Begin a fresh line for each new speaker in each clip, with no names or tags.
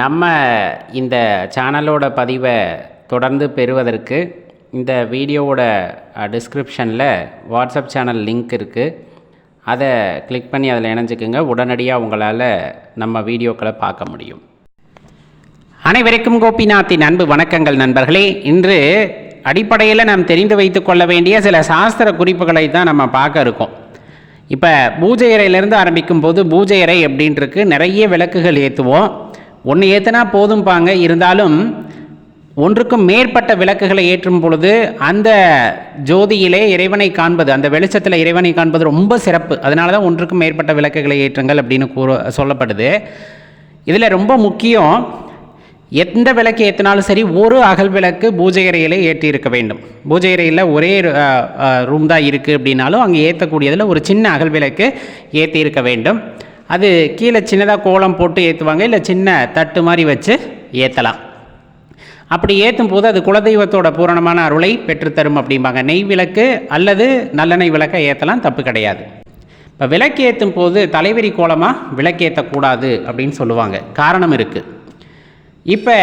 நம்ம இந்த சேனலோட பதிவை தொடர்ந்து பெறுவதற்கு இந்த வீடியோவோட டிஸ்கிரிப்ஷனில் வாட்ஸ்அப் சேனல் லிங்க் இருக்குது அதை கிளிக் பண்ணி அதில் இணைஞ்சிக்கோங்க. உடனடியாக உங்களால் நம்ம வீடியோக்களை பார்க்க முடியும். அனைவருக்கும் கோபிநாத்தின் அன்பு வணக்கங்கள் நண்பர்களே. இன்று அடிப்படையில் நாம் தெரிந்து வைத்து கொள்ள வேண்டிய சில சாஸ்திர குறிப்புகளை தான் நம்ம பார்க்க இருக்கோம். இப்போ பூஜை அறையிலேருந்து ஆரம்பிக்கும் போது பூஜை அறை அப்படின்ட்டுருக்கு நிறைய விளக்குகள் ஏற்றுவோம் ஒன்று ஏற்றுனா போதும்பாங்க. இருந்தாலும் ஒன்றுக்கும் மேற்பட்ட விளக்குகளை ஏற்றும் பொழுது அந்த ஜோதியிலே இறைவனை காண்பது அந்த வெளிச்சத்தில் இறைவனை காண்பது ரொம்ப சிறப்பு. அதனால தான் ஒன்றுக்கும் மேற்பட்ட விளக்குகளை ஏற்றுங்கள் அப்படின்னு கூற சொல்லப்படுது. இதில் ரொம்ப முக்கியம் எந்த விளக்கு ஏற்றினாலும் சரி ஒரு அகல் விளக்கு பூஜை அறையிலே ஏற்றி இருக்க வேண்டும். பூஜை அறையில் ஒரே ரூம் தான் இருக்குது அப்படின்னாலும் அங்கே ஏற்றக்கூடியதில் ஒரு சின்ன அகல் விளக்கு ஏற்றி இருக்க வேண்டும். அது கீழே சின்னதாக கோலம் போட்டு ஏற்றுவாங்க இல்லை சின்ன தட்டு மாதிரி வச்சு ஏற்றலாம் அப்படி ஏற்றும் போது அது குலதெய்வத்தோட பூரணமான அருளை பெற்றுத்தரும் அப்படிம்பாங்க. நெய் விளக்கு அல்லது நல்லெண்ணெய் விளக்கை ஏற்றலாம் தப்பு கிடையாது. இப்போ விளக்கு ஏற்றும் போது தலைவரி கோலமாக விளக்கேற்றக்கூடாது அப்படின்னு சொல்லுவாங்க. காரணம் இருக்குது இப்போ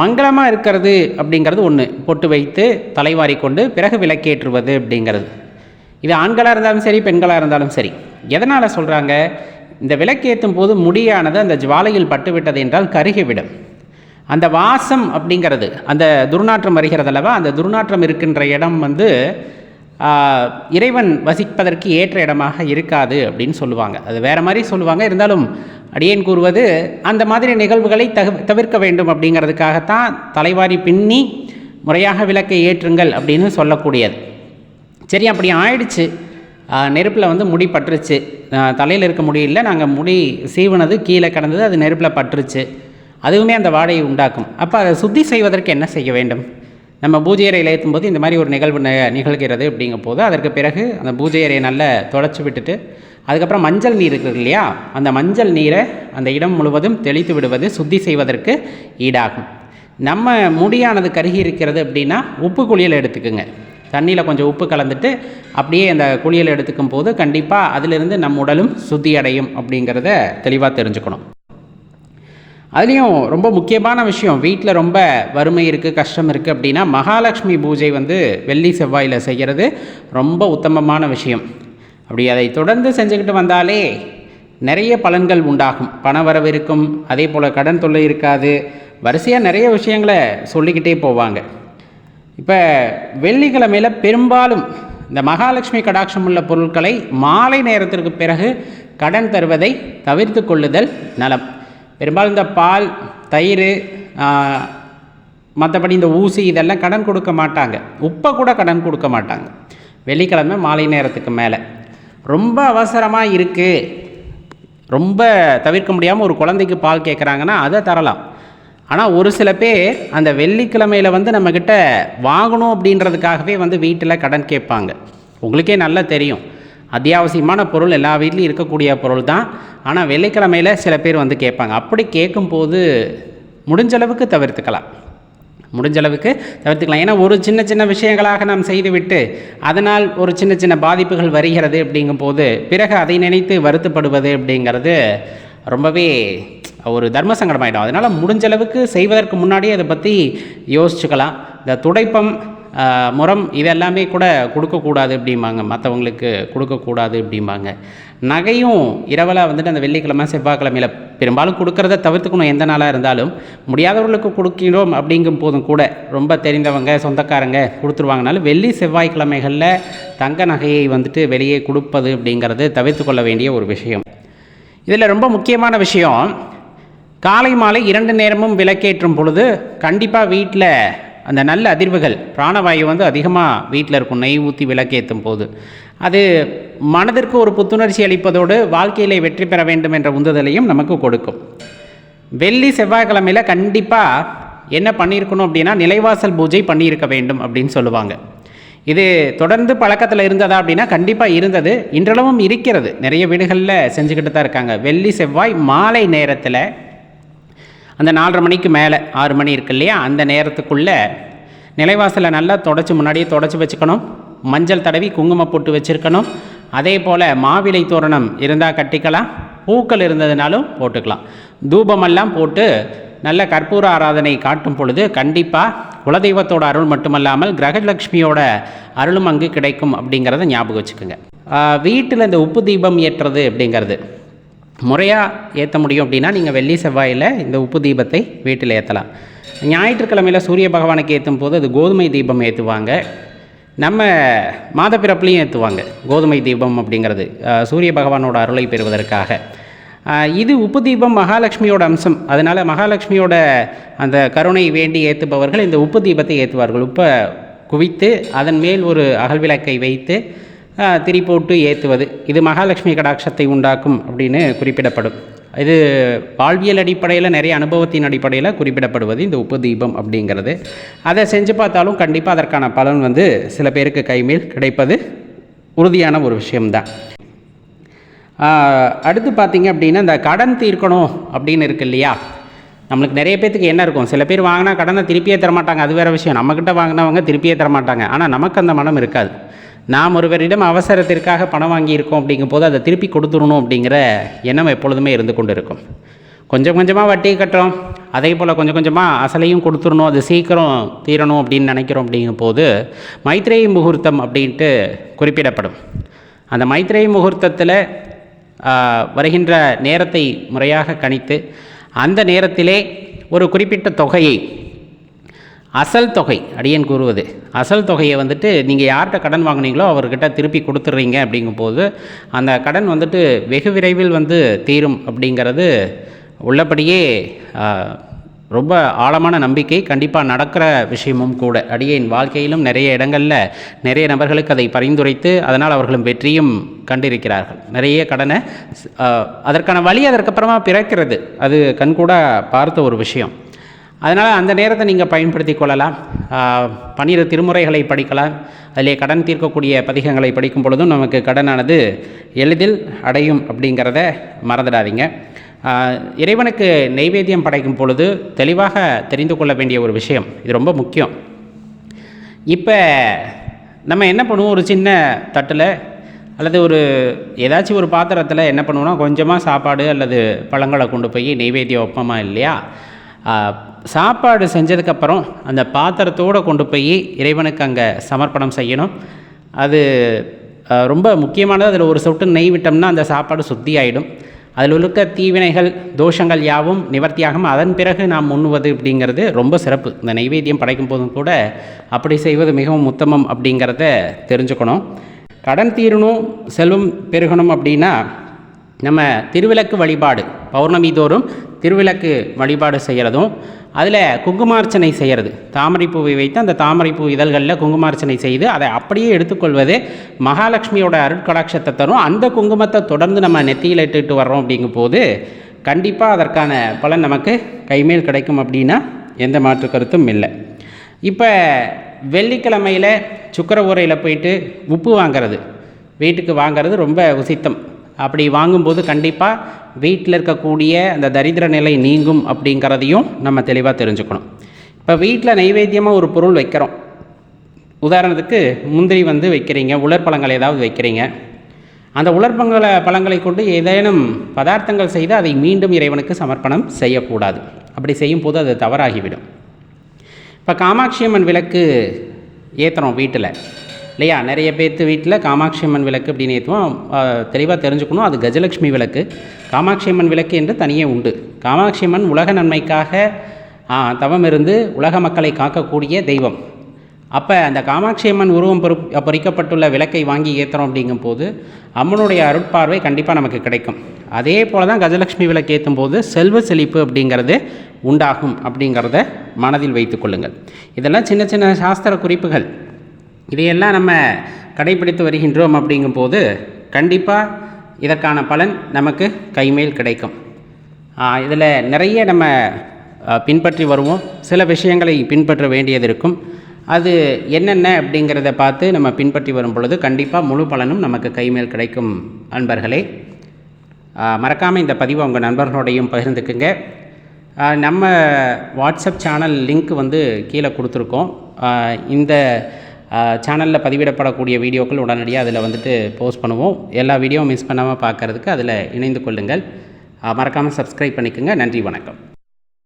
மங்களமாக இருக்கிறது அப்படிங்கிறது ஒன்று பொட்டு வைத்து தலைவாரி கொண்டு பிறகு விளக்கேற்றுவது அப்படிங்கிறது. இது ஆண்களாக இருந்தாலும் சரி பெண்களாக இருந்தாலும் சரி. எதனால் சொல்கிறாங்க இந்த விளக்கேற்றும் போது முடியானது அந்த ஜுவாலையில் பட்டுவிட்டது என்றால் கருகிவிடும். அந்த வாசம் அப்படிங்கிறது அந்த துர்நாற்றம் வருகிறது அல்லவா அந்த துர்நாற்றம் இருக்கின்ற இடம் வந்து இறைவன் வசிப்பதற்கு ஏற்ற இடமாக இருக்காது அப்படின்னு சொல்லுவாங்க. அது வேறு மாதிரி சொல்லுவாங்க. இருந்தாலும் அடியேன் கூறுவது அந்த மாதிரி நிகழ்வுகளை தகு தவிர்க்க வேண்டும் அப்படிங்கிறதுக்காகத்தான் தலைவாரி பின்னி முறையாக விளக்கை ஏற்றுங்கள் அப்படின்னு சொல்லக்கூடியது. சரி அப்படி ஆயிடுச்சு. நெருப்பில் வந்து முடி பட்டுருச்சு. தலையில் இருக்க முடியல. நாங்கள் முடி சீவனது கீழே கிடந்தது அது நெருப்பில் பட்டுருச்சு. அதுவுமே அந்த வாடையை உண்டாக்கும். அப்போ அதை சுத்தி செய்வதற்கு என்ன செய்ய வேண்டும்? நம்ம பூஜை அறையில் ஏற்றும் போது இந்த மாதிரி ஒரு நிகழ்வு நிகழ்கிறது அப்படிங்கும் போது அதற்கு பிறகு அந்த பூஜை அறையை நல்லா தொடச்சி விட்டுட்டு அதுக்கப்புறம் மஞ்சள் நீர் இருக்குது இல்லையா? அந்த மஞ்சள் நீரை அந்த இடம் முழுவதும் தெளித்து விடுவது சுத்தி செய்வதற்கு ஈடாகும். நம்ம முடியானது கருகி இருக்கிறது அப்படின்னா உப்பு குளியல் எடுத்துக்குங்க. தண்ணியில் கொஞ்சம் உப்பு கலந்துட்டு அப்படியே அந்த குளியல் எடுத்துக்கும் போது கண்டிப்பாக அதிலிருந்து நம் உடலும் சுத்தி அடையும் அப்படிங்கிறத தெளிவாக தெரிஞ்சுக்கணும். அதுலேயும் ரொம்ப முக்கியமான விஷயம் வீட்டில் ரொம்ப வறுமை இருக்குது கஷ்டம் இருக்குது அப்படின்னா மகாலட்சுமி பூஜை வந்து வெள்ளி செவ்வாயில் செய்கிறது ரொம்ப உத்தமமான விஷயம். அப்படி அதை தொடர்ந்து செஞ்சுக்கிட்டு வந்தாலே நிறைய பலன்கள் உண்டாகும். பண வரவு இருக்கும் அதே போல் கடன் தொல்லை இருக்காது. வரிசையாக நிறைய விஷயங்களை சொல்லிக்கிட்டே போவாங்க. இப்போ வெள்ளிக்கிழமையில் பெரும்பாலும் இந்த மகாலட்சுமி கடாட்சம் உள்ள பொருட்களை மாலை நேரத்திற்கு பிறகு கடன் தருவதை தவிர்த்து கொள்ளுதல் நலம். பெரும்பாலும் இந்த பால் தயிர் மற்றபடி இந்த ஊசி இதெல்லாம் கடன் கொடுக்க மாட்டாங்க. உப்பை கூட கடன் கொடுக்க மாட்டாங்க. வெள்ளிக்கிழமை மாலை நேரத்துக்கு மேலே. ரொம்ப அவசரமாக இருக்குது ரொம்ப தவிர்க்க முடியாமல் ஒரு குழந்தைக்கு பால் கேட்குறாங்கன்னா அதை தரலாம். ஆனால் ஒரு சில பேர் அந்த வெள்ளிக்கிழமையில் வந்து நம்மக்கிட்ட வாங்கணும் அப்படின்றதுக்காகவே வந்து வீட்டில் கடன் கேட்பாங்க. உங்களுக்கே நல்லா தெரியும். அத்தியாவசியமான பொருள் எல்லா வீட்லேயும் இருக்கக்கூடிய பொருள் தான் ஆனால் வெள்ளிக்கிழமையில் சில பேர் வந்து கேட்பாங்க. அப்படி கேட்கும்போது முடிஞ்சளவுக்கு தவிர்த்துக்கலாம். முடிஞ்சளவுக்கு தவிர்த்துக்கலாம். ஏன்னா ஒரு சின்ன சின்ன விஷயங்களாக நாம் செய்துவிட்டு அதனால் ஒரு சின்ன சின்ன பாதிப்புகள் வருகிறது அப்படிங்கும்போது பிறகு அதை நினைத்து வருத்தப்படுவது அப்படிங்கிறது ரொம்பவே ஒரு தர்ம சங்கடமாயிடும். அதனால் முடிஞ்சளவுக்கு செய்வதற்கு முன்னாடியே அதை பற்றி யோசிச்சுக்கலாம். இந்த துடைப்பம் முரம் இதெல்லாமே கூட கொடுக்கக்கூடாது அப்படிம்பாங்க. மற்றவங்களுக்கு கொடுக்கக்கூடாது அப்படிம்பாங்க. நகையும் இரவலாக வந்துட்டு அந்த வெள்ளிக்கிழமை செவ்வாய்க்கிழமையில் பெரும்பாலும் கொடுக்கறத தவிர்த்துக்கணும். எந்த நாளாக இருந்தாலும் முடியாதவர்களுக்கு கொடுக்கிறோம் அப்படிங்கும் போதும் கூட ரொம்ப தெரிந்தவங்க சொந்தக்காரங்க கொடுத்துருவாங்கனாலும் வெள்ளி செவ்வாய்க்கிழமைகளில் தங்க நகையை வந்துட்டு வெளியே கொடுப்பது அப்படிங்கிறது தவிர்த்து கொள்ள வேண்டிய ஒரு விஷயம். இதில் ரொம்ப முக்கியமான விஷயம் காலை மாலை இரண்டு நேரமும் விளக்கேற்றும் பொழுது கண்டிப்பாக வீட்டில் அந்த நல்ல அதிர்வுகள் பிராணவாயு வந்து அதிகமாக வீட்டில் இருக்கும் நெய் ஊற்றி விளக்கேற்றும் போது. அது மனதிற்கு ஒரு புத்துணர்ச்சி அளிப்பதோடு வாழ்க்கையில் வெற்றி பெற வேண்டும் என்ற உந்துதலையும் நமக்கு கொடுக்கும். வெள்ளி செவ்வாய்க்கிழமையில் கண்டிப்பாக என்ன பண்ணியிருக்கணும் அப்படின்னா நிலைவாசல் பூஜை பண்ணியிருக்க வேண்டும் அப்படின்னு சொல்லுவாங்க. இது தொடர்ந்து பழக்கத்தில் இருந்ததா அப்படின்னா கண்டிப்பாக இருந்தது. இன்றளவும் இருக்கிறது. நிறைய வீடுகளில் செஞ்சுக்கிட்டு தான் இருக்காங்க. வெள்ளி செவ்வாய் மாலை நேரத்தில் அந்த நாலரை மணிக்கு மேலே ஆறு மணி இருக்கு இல்லையா? அந்த நேரத்துக்குள்ளே நிலைவாசலை நல்லா தொடச்சி முன்னாடியே தொடச்சி வச்சுக்கணும். மஞ்சள் தடவி குங்குமம் போட்டு வச்சுருக்கணும். அதே போல் மாவிலை தோரணம் இருந்தால் கட்டிக்கலாம். பூக்கள் இருந்ததுனாலும் போட்டுக்கலாம். தூபமெல்லாம் போட்டு நல்ல கற்பூர ஆராதனை காட்டும் பொழுது கண்டிப்பாக குலதெய்வத்தோட அருள் மட்டுமல்லாமல் கிரகலட்சுமியோட அருளும் அங்கு கிடைக்கும் அப்படிங்கிறத ஞாபகம் வச்சுக்கோங்க. வீட்டில் இந்த உப்பு தீபம் ஏற்றுறது அப்படிங்கிறது. முறையாக ஏற்ற முடியும் அப்படின்னா நீங்கள் வெள்ளி செவ்வாயில் இந்த உப்பு தீபத்தை வீட்டில் ஏற்றலாம் ஞாயிற்றுக்கிழமையில் சூரிய பகவானுக்கு ஏற்றும் போது அது கோதுமை தீபம் ஏற்றுவாங்க நம்ம மாதப்பிறப்புலையும் ஏற்றுவாங்க கோதுமை தீபம் அப்படிங்கிறது சூரிய பகவானோட அருளை பெறுவதற்காக. இது உப்பு தீபம் மகாலட்சுமியோட அம்சம். அதனால் மகாலட்சுமியோட அந்த கருணை வேண்டி ஏற்றுபவர்கள் இந்த உப்பு தீபத்தை ஏற்றுவார்கள் உப்பை குவித்து அதன் மேல் ஒரு அகல்விளக்கை வைத்து திரி போட்டு ஏற்றுவது இது மகாலட்சுமி கடாட்சத்தை உண்டாக்கும் அப்படின்னு குறிப்பிடப்படும். இது வாழ்வியல் அடிப்படையில் நிறைய அனுபவத்தின் அடிப்படையில் குறிப்பிடப்படுவது இந்த உப்பு தீபம் அப்படிங்கிறது. அதை செஞ்சு பார்த்தாலும் கண்டிப்பாக அதற்கான பலன் வந்து சில பேருக்கு கைமேல் கிடைப்பது உறுதியான ஒரு விஷயம்தான். அடுத்து பார்த்தீங்க அப்படின்னா இந்த கடன் தீர்க்கணும் அப்படின்னு இருக்கு இல்லையா? நம்மளுக்கு நிறைய பேத்துக்கு என்ன இருக்கும்? சில பேர் வாங்கினா கடனை திருப்பியே தரமாட்டாங்க. அது வேறு விஷயம். நம்மக்கிட்ட வாங்கினவங்க திருப்பியே தரமாட்டாங்க. ஆனால் நமக்கு அந்த மனம் இருக்காது. நாம் ஒருவரிடம் அவசரத்திற்காக பணம் வாங்கியிருக்கோம் அப்படிங்கும் போது அதை திருப்பி கொடுத்துடணும் அப்படிங்கிற எண்ணம் எப்பொழுதுமே இருந்து கொண்டு இருக்கும் கொஞ்சம் கொஞ்சமாக வட்டி கட்டுறோம். அதே போல் கொஞ்சம் கொஞ்சமாக அசலையும் கொடுத்துடணும். அது சீக்கிரம் தீரணும் அப்படின்னு நினைக்கிறோம் அப்படிங்கும் போது மைத்ரேயி முகூர்த்தம் அப்படின்ட்டு குறிப்பிடப்படும். அந்த மைத்ரேயி முகூர்த்தத்தில் வருகின்ற நேரத்தை முறையாக கணித்து அந்த நேரத்திலே ஒரு குறிப்பிட்ட தொகையை அசல் தொகை அடியேன் கூறுவது. அசல் தொகையை வந்துட்டு நீங்கள் யார்கிட்ட கடன் வாங்குனீங்களோ அவர்கிட்ட திருப்பி கொடுத்துட்றீங்க அப்படிங்கும்போது அந்த கடன் வந்துட்டு வெகு விரைவில் வந்து தீரும் அப்படிங்கிறது உள்ளபடியே ரொம்ப ஆழமான நம்பிக்கை கண்டிப்பாக நடக்கிற விஷயமும் கூட. அடியேன் வாழ்க்கையிலும் நிறைய இடங்களில் நிறைய நபர்களுக்கு அதை பரிந்துரைத்து அதனால் அவர்களும் வெற்றியும் கண்டிருக்கிறார்கள். நிறைய கடனை அதற்கான வழி அதற்கப்புறமா பிறக்கிறது. அது கண்கூட பார்த்த ஒரு விஷயம். அதனால் அந்த நேரத்தை நீங்கள் பயன்படுத்தி கொள்ளலாம். பன்னிரு திருமுறைகளை படிக்கலாம். அதிலே கடன் தீர்க்கக்கூடிய பதிகங்களை படிக்கும் பொழுதும் நமக்கு கடனானது எளிதில் அடையும் அப்படிங்கிறத மறந்துடாதீங்க. இறைவனுக்கு நெய்வேத்தியம் படைக்கும் பொழுது தெளிவாக தெரிந்து கொள்ள வேண்டிய ஒரு விஷயம். இது ரொம்ப முக்கியம். இப்போ நம்ம என்ன பண்ணுவோம்? ஒரு சின்ன தட்டில் அல்லது ஒரு ஏதாச்சும் ஒரு பாத்திரத்தில் என்ன பண்ணுவோம்னா கொஞ்சமாக சாப்பாடு அல்லது பழங்களை கொண்டு போய் நெய்வேத்தியம் வைப்போமா இல்லையா? சாப்பாடு செஞ்சதுக்கப்புறம் அந்த பாத்திரத்தோடு கொண்டு போய் இறைவனுக்கு அங்கே சமர்ப்பணம் செய்யணும். அது ரொம்ப முக்கியமானது. அதில் ஒரு சொட்டு நெய் விட்டோம்னா அந்த சாப்பாடு சுத்தி ஆகிடும் அதில் இருக்க தீவினைகள் தோஷங்கள் யாவும் நிவர்த்தியாகும் அதன் பிறகு நாம் உண்ணுவது அப்படிங்கிறது ரொம்ப சிறப்பு. இந்த நைவேத்தியம் படைக்கும் போதும் கூட அப்படி செய்வது மிகவும் உத்தமம் அப்படிங்கிறத தெரிஞ்சுக்கணும். கடன் தீரணும் செல்வம் பெருகணும் அப்படின்னா நம்ம திருவிளக்கு வழிபாடு பௌர்ணமி தோறும் திருவிளக்கு வழிபாடு செய்கிறதும் அதில் குங்குமார்ச்சனை செய்கிறது தாமரைப்பூவை வைத்து அந்த தாமரைப்பூ இதழ்களில் குங்குமார்ச்சனை செய்து அதை அப்படியே எடுத்துக்கொள்வது மகாலட்சுமியோட அருட்கடாட்சத்தை தரும். அந்த குங்குமத்தை தொடர்ந்து நம்ம நெத்தியில் இட்டுட்டு வர்றோம் அப்படிங்கும் போது கண்டிப்பாக அதற்கான பலன் நமக்கு கைமேல் கிடைக்கும் அப்படின்னா எந்த மாற்று கருத்தும் இல்லை. இப்போ வெள்ளிக்கிழமையில் சுக்கர ஊரையில் போயிட்டு உப்பு வாங்கிறது. வீட்டுக்கு வாங்கிறது ரொம்ப உசித்தம். அப்படி வாங்கும்போது கண்டிப்பாக வீட்டில் இருக்கக்கூடிய அந்த தரித்திர நிலை நீங்கும் அப்படிங்கிறதையும் நம்ம தெளிவாக தெரிஞ்சுக்கணும். இப்போ வீட்டில் நைவேத்தியமாக ஒரு பொருள் வைக்கிறோம். உதாரணத்துக்கு முந்திரி வந்து வைக்கிறீங்க உலர்பழங்கள் ஏதாவது வைக்கிறீங்க. அந்த உலர்பங்கள பழங்களை கொண்டு ஏதேனும் பதார்த்தங்கள் செய்து அதை மீண்டும் இறைவனுக்கு சமர்ப்பணம் செய்யக்கூடாது. அப்படி செய்யும் போது அது தவறாகிவிடும். இப்போ காமாட்சி அம்மன் விளக்கு ஏற்றுறோம் வீட்டில். இல்லையா? நிறைய பேர்த்து வீட்டில் காமாட்சி அம்மன் விளக்கு அப்படின்னு ஏற்றுவோம் தெளிவாக தெரிஞ்சுக்கணும். அது கஜலட்சுமி விளக்கு. காமாட்சி அம்மன் விளக்கு என்று தனியே உண்டு. காமாட்சி அம்மன் உலக நன்மைக்காக தவம் இருந்து உலக மக்களை காக்கக்கூடிய தெய்வம். அப்போ அந்த காமாட்சி அம்மன் உருவம் பொறு பொறிக்கப்பட்டுள்ள விளக்கை வாங்கி ஏற்றுறோம் அப்படிங்கும்போது அம்மனுடைய அருட்பார்வை கண்டிப்பாக நமக்கு கிடைக்கும். அதே போல் தான் கஜலட்சுமி விளக்கு ஏற்றும் போது செல்வ செழிப்பு அப்படிங்கிறது உண்டாகும் அப்படிங்கிறத மனதில் வைத்துக்கொள்ளுங்கள் இதெல்லாம் சின்ன சின்ன சாஸ்திர குறிப்புகள். இதையெல்லாம் நம்ம கடைபிடித்து வருகின்றோம் அப்படிங்கும்போது கண்டிப்பாக இதற்கான பலன் நமக்கு கைமேல் கிடைக்கும். இதில் நிறைய நம்ம பின்பற்றி வருவோம். சில விஷயங்களை பின்பற்ற வேண்டியது இருக்கும். அது என்னென்ன அப்படிங்கிறத பார்த்து நம்ம பின்பற்றி வரும் பொழுது கண்டிப்பாக முழு பலனும் நமக்கு கைமேல் கிடைக்கும் அன்பர்களே. மறக்காமல் இந்த பதிவை உங்கள் நண்பர்களோடையும் பகிர்ந்துக்குங்க. நம்ம வாட்ஸ்அப் சேனல் லிங்க் வந்து கீழே கொடுத்துருக்கோம். இந்த சேனலில் பதிவிடப்படக்கூடிய வீடியோக்கள் உடனடியாக அதில் வந்துட்டு போஸ்ட் பண்ணுவோம். எல்லா வீடியோவும் மிஸ் பண்ணாமல் பார்க்கறதுக்கு அதில் இணைந்து கொள்ளுங்கள். மறக்காமல் சப்ஸ்கிரைப் பண்ணிக்கோங்க. நன்றி வணக்கம்.